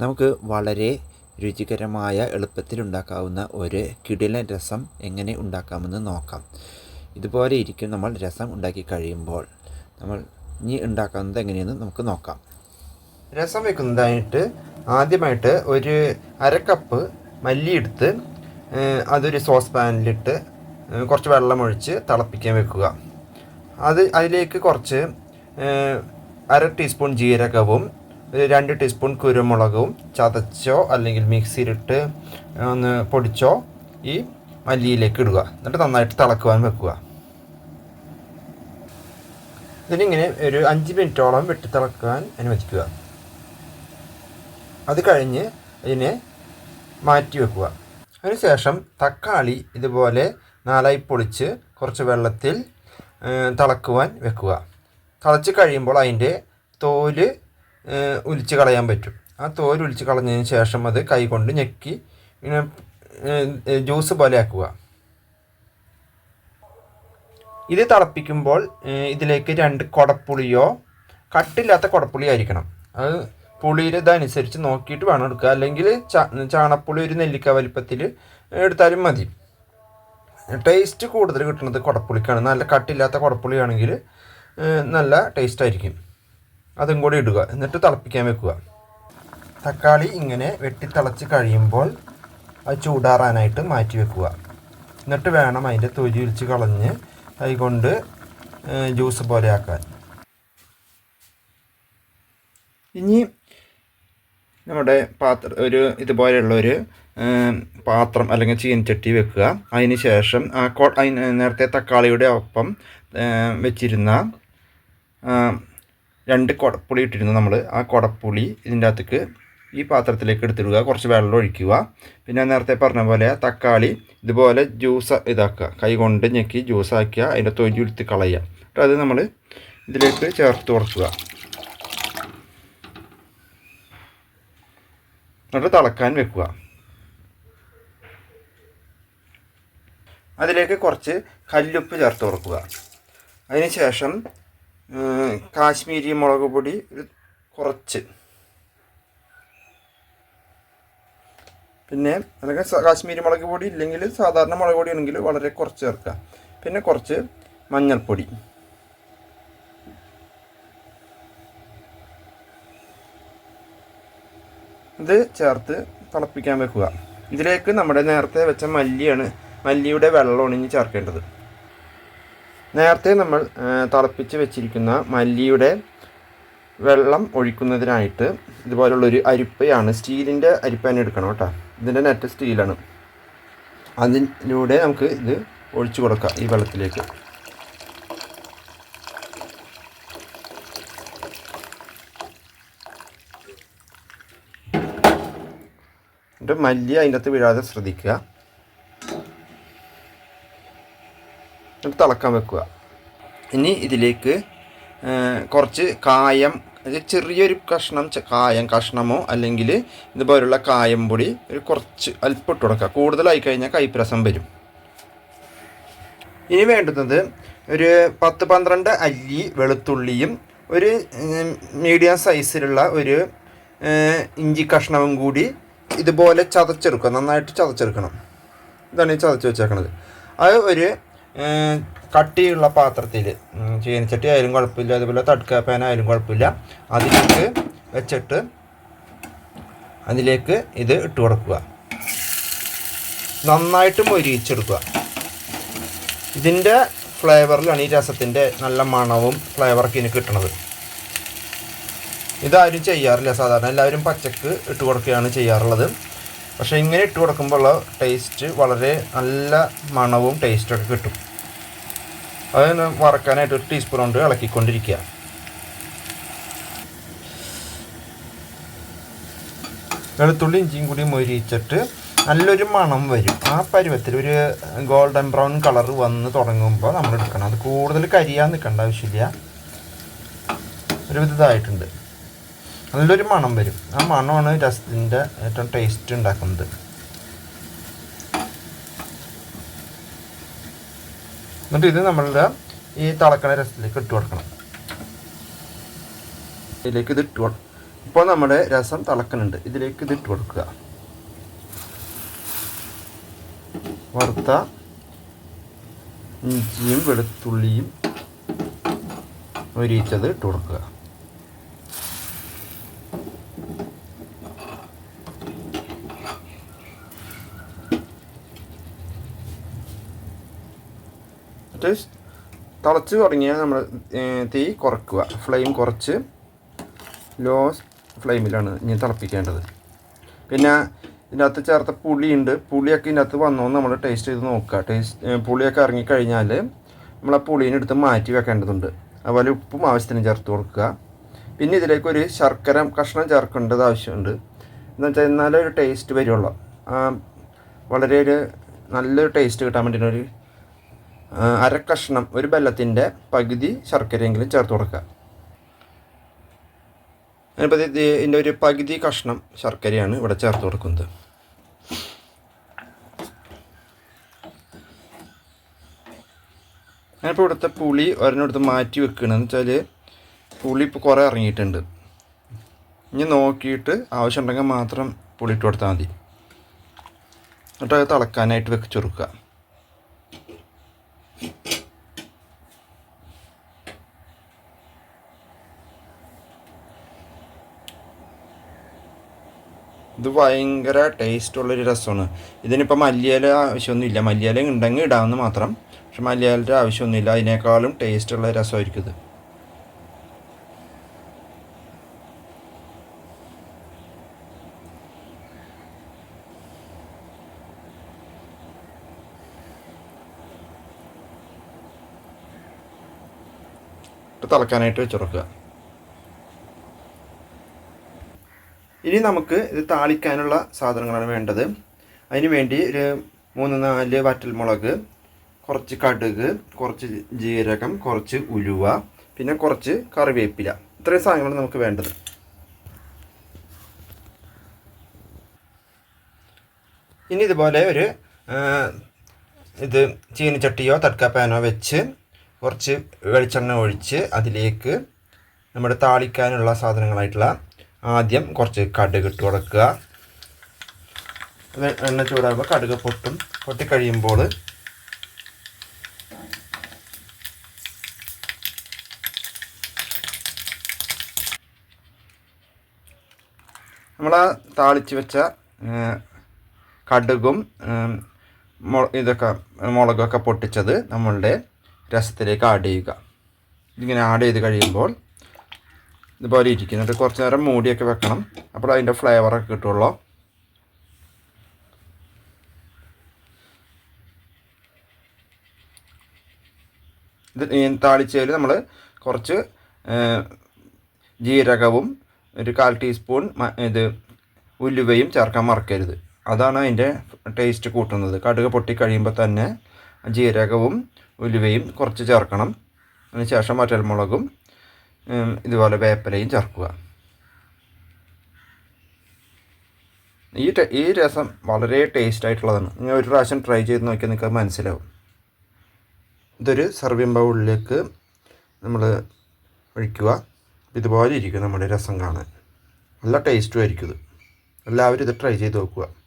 നമുക്ക് വളരെ രുചികരമായ എളുപ്പത്തിൽ ഉണ്ടാക്കാവുന്ന ഒരു കിടിലൻ രസം എങ്ങനെ ഉണ്ടാക്കാമെന്ന് നോക്കാം. ഇതുപോലെ ഇരിക്കും നമ്മൾ രസം ഉണ്ടാക്കി കഴിയുമ്പോൾ. നമ്മൾ ഇനി ഉണ്ടാക്കുന്നത് എങ്ങനെയെന്ന് നമുക്ക് നോക്കാം. രസം വെക്കുന്നതായിട്ട് ആദ്യമായിട്ട് ഒരു അര കപ്പ് മല്ലി അതൊരു സോസ് പാനിലിട്ട് കുറച്ച് വെള്ളമൊഴിച്ച് തിളപ്പിക്കാൻ വെക്കുക. അത് അതിലേക്ക് കുറച്ച് അര ടീസ്പൂൺ ജീരകവും രണ്ട് ടീസ്പൂൺ കുരുമുളകും ചതച്ചോ അല്ലെങ്കിൽ മിക്സിയിലിട്ട് ഒന്ന് പൊടിച്ചോ ഈ മല്ലിയിലേക്ക് ഇടുക. എന്നിട്ട് നന്നായിട്ട് തിളക്കുവാൻ വെക്കുക. ഇതിനിങ്ങനെ ഒരു അഞ്ച് മിനിറ്റോളം വെട്ടി തിളക്കാൻ അനുവദിക്കുക. അത് കഴിഞ്ഞ് ഇതിനെ മാറ്റി വെക്കുക. അതിനുശേഷം തക്കാളി ഇതുപോലെ നാലായി പൊളിച്ച് കുറച്ച് വെള്ളത്തിൽ തിളക്കുവാൻ വെക്കുക. തിളച്ച് കഴിയുമ്പോൾ അതിന്റെ തോൽ ഉലിച്ച് കളയാൻ പറ്റും. ആ തോൽ ഉലിച്ച് കളഞ്ഞതിന് ശേഷം അത് കൈകൊണ്ട് ഞെക്കി ഇങ്ങനെ ജ്യൂസ് പോലെ ആക്കുക. ഇത് തിളപ്പിക്കുമ്പോൾ ഇതിലേക്ക് രണ്ട് കുടപ്പുളിയോ കട്ടില്ലാത്ത കുടപ്പുളി ആയിരിക്കണം. അത് പുളിയുടെ ഇതനുസരിച്ച് നോക്കിയിട്ട് വേണം എടുക്കുക. അല്ലെങ്കിൽ ചാണപ്പുളി ഒരു നെല്ലിക്ക വലിപ്പത്തിൽ എടുത്താലും മതി. ടേസ്റ്റ് കൂടുതൽ കിട്ടുന്നത് കുടപ്പുളിക്കാണ്. നല്ല കട്ടില്ലാത്ത കുടപ്പുളിയാണെങ്കിൽ നല്ല ടേസ്റ്റ് ആയിരിക്കും. അതും കൂടി ഇടുക. എന്നിട്ട് തിളപ്പിക്കാൻ വെക്കുക. തക്കാളി ഇങ്ങനെ വെട്ടി തിളച്ച് കഴിയുമ്പോൾ അത് ചൂടാറാനായിട്ട് മാറ്റി വെക്കുക. എന്നിട്ട് വേണം അതിന്റെ തൊലി ഒലിച്ച് കളഞ്ഞ് അതുകൊണ്ട് ജ്യൂസ് പോലെ ആക്കാൻ. ഇനി നമ്മുടെ പാത്ര ഒരു ഇതുപോലെയുള്ള ഒരു പാത്രം അല്ലെങ്കിൽ ചീനച്ചട്ടി വെക്കുക. അതിന് ശേഷം നേരത്തെ തക്കാളിയുടെ ഒപ്പം വെച്ചിരുന്ന രണ്ട് കുടപ്പുളി ഇട്ടിരുന്നു നമ്മൾ ആ കുടപ്പുളി ഇതിന്റെ അകത്തേക്ക് ഈ പാത്രത്തിലേക്ക് എടുത്തിടുക. കുറച്ച് വെള്ളം ഒഴിക്കുക. പിന്നെ നേരത്തെ പറഞ്ഞ പോലെ തക്കാളി ഇതുപോലെ ജ്യൂസ് ഇതാക്കുക. കൈ കൊണ്ട് ഞെക്കി ജ്യൂസ് ആക്കുക. അതിന്റെ തൊലി ഉരുത്തി കളയുക. എന്നിട്ട് അത് നമ്മൾ ഇതിലേക്ക് ചേർത്ത് കൊടുക്കുക. എന്നിട്ട് തിളക്കാൻ വെക്കുക. അതിലേക്ക് കുറച്ച് കല്ലുപ്പ് ചേർത്ത് കൊടുക്കുക. അതിനുശേഷം കാശ്മീരി മുളക് പൊടി കുറച്ച്. പിന്നെ അല്ലെങ്കിൽ കാശ്മീരി മുളക് പൊടി ഇല്ലെങ്കിൽ സാധാരണ മുളക് പൊടി ആണെങ്കിൽ വളരെ കുറച്ച് ചേർക്കുക. പിന്നെ കുറച്ച് മഞ്ഞൾപ്പൊടി. ഇത് ചേർത്ത് തിളപ്പിക്കാൻ വെക്കുക. ഇതിലേക്ക് നമ്മുടെ നേരത്തെ വെച്ച മല്ലിയാണ് മല്ലിയുടെ വെള്ളമാണ് ഇനി ചേർക്കേണ്ടത്. നേരത്തെ നമ്മൾ തിളപ്പിച്ച് വെച്ചിരിക്കുന്ന മല്ലിയുടെ വെള്ളം ഒഴിക്കുന്നതിനായിട്ട് ഇതുപോലുള്ളൊരു അരിപ്പയാണ് സ്റ്റീലിന്റെ അരിപ്പ തന്നെ എടുക്കണം കേട്ടോ. ഇതിന്റെ നെറ്റ് സ്റ്റീലാണ്. അതിലൂടെ നമുക്ക് ഇത് ഒഴിച്ചു കൊടുക്കാം ഈ വെള്ളത്തിലേക്ക്. എന്നിട്ട് മല്ലി അതിന്റെ അകത്ത് വീഴാതെ ശ്രദ്ധിക്കുക. എന്നിട്ട് തിളക്കാൻ വെക്കുക. ഇനി ഇതിലേക്ക് കുറച്ച് കായം ചെറിയൊരു കഷ്ണം കായം കഷ്ണമോ അല്ലെങ്കിൽ ഇതുപോലുള്ള കായം പൊടി ഒരു കുറച്ച് അല്പം ഇട്ട് കൊടുക്കുക. കൂടുതലായി കഴിഞ്ഞാൽ കൈപ്രസം വരും. ഇനി വേണ്ടുന്നത് ഒരു പത്ത് പന്ത്രണ്ട് അല്ലി വെളുത്തുള്ളിയും ഒരു മീഡിയം സൈസിലുള്ള ഒരു ഇഞ്ചി കഷ്ണവും കൂടി ഇതുപോലെ ചതച്ചെടുക്കുക. നന്നായിട്ട് ചതച്ചെടുക്കണം. ഇതാണ് ഈ ചതച്ച് വെച്ചേക്കണത്. അത് ഒരു കട്ടിയുള്ള പാത്രത്തിൽ ചീനച്ചട്ടി ആയാലും കുഴപ്പമില്ല അതുപോലെ തടുക്ക പാൻ ആയാലും കുഴപ്പമില്ല. അതിലേക്ക് വെച്ചിട്ട് അതിലേക്ക് ഇത് ഇട്ട് കൊടുക്കുക. നന്നായിട്ട് മൊരിയിച്ചെടുക്കുക. ഇതിന്റെ ഫ്ലേവറിലാണ് ഈ രസത്തിന്റെ നല്ല മണവും ഫ്ലേവറൊക്കെ ഇനി കിട്ടണത്. ഇതാരും ചെയ്യാറില്ല സാധാരണ എല്ലാവരും പച്ചക്ക് ഇട്ട് കൊടുക്കുകയാണ് ചെയ്യാറുള്ളത്. പക്ഷേ ഇങ്ങനെ ഇട്ട് കൊടുക്കുമ്പോൾ ടേസ്റ്റ് വളരെ നല്ല മണവും ടേസ്റ്റൊക്കെ കിട്ടും. അത് വറക്കാനായിട്ട് ഒരു ടീസ്പൂൺ കൊണ്ട് ഇളക്കിക്കൊണ്ടിരിക്കുക. വെളുത്തുള്ളി ഇഞ്ചിയും കൂടി മൊരിയിച്ചിട്ട് നല്ലൊരു മണം വരും. ആ പരുവത്തിൽ ഒരു ഗോൾഡൻ ബ്രൗൺ കളർ വന്ന് തുടങ്ങുമ്പോൾ നമ്മൾ എടുക്കണം. അത് കൂടുതൽ കരിയാൻ നിൽക്കേണ്ട ആവശ്യമില്ല. ഒരു ഇതായിട്ടുണ്ട് നല്ലൊരു മണം വരും. ആ മണമാണ് രസത്തിന്റെ ഏറ്റവും ടേസ്റ്റ് ഉണ്ടാക്കുന്നത്. എന്നിട്ട് ഇത് നമ്മളുടെ ഈ തിളക്കണ രസത്തിലേക്ക് ഇട്ട് കൊടുക്കണം. ഇതിലേക്ക് ഇത് ഇട്ട് കൊടുക്കും ഇപ്പോൾ നമ്മുടെ രസം തിളക്കുന്നുണ്ട് ഇതിലേക്ക് ഇത് ഇട്ട് കൊടുക്കുക. വറുത്ത ഇഞ്ചിയും വെളുത്തുള്ളിയും ഒരിച്ചത് ഇട്ട് കൊടുക്കുക. എന്നിട്ട് തിളച്ച് തുടങ്ങിയാൽ നമ്മൾ തീ കുറയ്ക്കുക ഫ്ലെയിം കുറച്ച്. ലോ ഫ്ലെയിമിലാണ് ഇനി തിളപ്പിക്കേണ്ടത്. പിന്നെ ഇതിനകത്ത് ചേർത്ത പുളിയുണ്ട്. പുളിയൊക്കെ ഇതിനകത്ത് വന്നോ നമ്മൾ ടേസ്റ്റ് ചെയ്ത് നോക്കുക. ടേസ്റ്റ് പുളിയൊക്കെ ഇറങ്ങിക്കഴിഞ്ഞാൽ നമ്മൾ ആ പുളീനെ എടുത്ത് മാറ്റി വെക്കേണ്ടതുണ്ട്. അതുപോലെ ഉപ്പും ആവശ്യത്തിന് ചേർത്ത് കൊടുക്കുക. പിന്നെ ഇതിലേക്ക് ഒരു ശർക്കര കഷ്ണം ചേർക്കേണ്ടത് ആവശ്യമുണ്ട്. എന്ന് വെച്ചാൽ എന്നാലേ ഒരു ടേസ്റ്റ് വരുള്ളൂ. വളരെ ഒരു നല്ലൊരു ടേസ്റ്റ് കിട്ടാൻ വേണ്ടിയിട്ട് ഒരു ആ, അര കഷ്ണം ഒരു ബെല്ലത്തിന്റെ പകുതി ശർക്കരയെങ്കിലും ചേർത്ത് കൊടുക്കുക. അതിനിപ്പോൾ ഇതിന്റെ ഒരു പകുതി കഷ്ണം ശർക്കരയാണ് ഇവിടെ ചേർത്ത് കൊടുക്കുന്നത്. ഞാനിപ്പോൾ ഇവിടുത്തെ പുളി ഒരെണ്ണെടുത്ത് മാറ്റി വെക്കണമെന്ന് വെച്ചാൽ പുളി ഇപ്പോൾ കുറേ ഇറങ്ങിയിട്ടുണ്ട്. ഇനി നോക്കിയിട്ട് ആവശ്യമുണ്ടെങ്കിൽ മാത്രം പുളി ഇട്ട് കൊടുത്താൽ മതി. എന്നിട്ട് അത് തിളക്കാനായിട്ട് വെച്ച് കൊടുക്കുക. ഇത് ഭയങ്കര ടേസ്റ്റുള്ളൊരു രസമാണ്. ഇതിനിപ്പോൾ മല്ലിയില ആവശ്യമൊന്നുമില്ല. മല്ലിയില ഉണ്ടെങ്കിൽ ഇടാമെന്ന് മാത്രം. പക്ഷെ മല്ലിയിലയുടെ ആവശ്യമൊന്നുമില്ല. അതിനേക്കാളും ടേസ്റ്റുള്ള രസമായിരിക്കും ഇത്. തിളക്കാനായിട്ട് വെച്ചുറക്കുക ഇനി നമുക്ക് ഇത് താളിക്കാനുള്ള സാധനങ്ങളാണ് വേണ്ടത്. അതിന് വേണ്ടി ഒരു മൂന്ന് നാല് വറ്റൽമുളക് കുറച്ച് കടുക് കുറച്ച് ജീരകം കുറച്ച് ഉലുവ പിന്നെ കുറച്ച് കറിവേപ്പില. ഇത്രയും സാധനങ്ങളാണ് നമുക്ക് വേണ്ടത്. ഇനി ഇതുപോലെ ഒരു ഇത് ചീനിച്ചട്ടിയോ പാനോ വെച്ച് കുറച്ച് വെളിച്ചെണ്ണ ഒഴിച്ച് അതിലേക്ക് നമ്മുടെ താളിക്കാനുള്ള സാധനങ്ങളായിട്ടുള്ള ആദ്യം കുറച്ച് കടുക് ഇട്ട് കൊടുക്കുക എണ്ണ ചൂടാകുമ്പോൾ കടുക് പൊട്ടും. പൊട്ടിക്കഴിയുമ്പോൾ നമ്മൾ ആ താളിച്ച് വെച്ച കടുകും ഇതൊക്കെ മുളകൊക്കെ പൊട്ടിച്ചത് നമ്മളുടെ രസത്തിലേക്ക് ആഡ് ചെയ്യുക. ഇതിങ്ങനെ ആഡ് ചെയ്ത് കഴിയുമ്പോൾ ഇതുപോലെ ഇരിക്കും കുറച്ച് നേരം മൂടിയൊക്കെ വെക്കണം. അപ്പോൾ അതിന്റെ ഫ്ലേവറൊക്കെ കിട്ടുള്ളൂ. ഇത് താളിച്ചതിൽ നമ്മൾ കുറച്ച് ജീരകവും ഒരു കാൽ ടീസ്പൂൺ ഇത് ഉലുവയും ചേർക്കാൻ മറക്കരുത്. അതാണ് അതിന്റെ ടേസ്റ്റ് കൂട്ടുന്നത്. കടുക് പൊട്ടി കഴിയുമ്പോൾ തന്നെ ജീരകവും ഉലുവയും കുറച്ച് ചേർക്കണം. അതിനുശേഷം വറ്റൽമുളകും ഉം, ഇതുപോലെ വേപ്പലയും ചേർക്കുക. ഈ ഈ രസം വളരെ ടേസ്റ്റ് ആയിട്ടുള്ളതാണ്. നിങ്ങൾ ഒരു പ്രാവശ്യം ട്രൈ ചെയ്ത് നോക്കിയാൽ നിങ്ങൾക്ക് മനസ്സിലാവും. ഇതൊരു സർവിങ് ബൗളിലേക്ക് നമ്മൾ ഒഴിക്കുക. ഇതുപോലെ ഇരിക്കും നമ്മുടെ രസം കാണാൻ. നല്ല ടേസ്റ്റും ആയിരിക്കും ഇത്. എല്ലാവരും ഇത് ട്രൈ ചെയ്ത് നോക്കുക.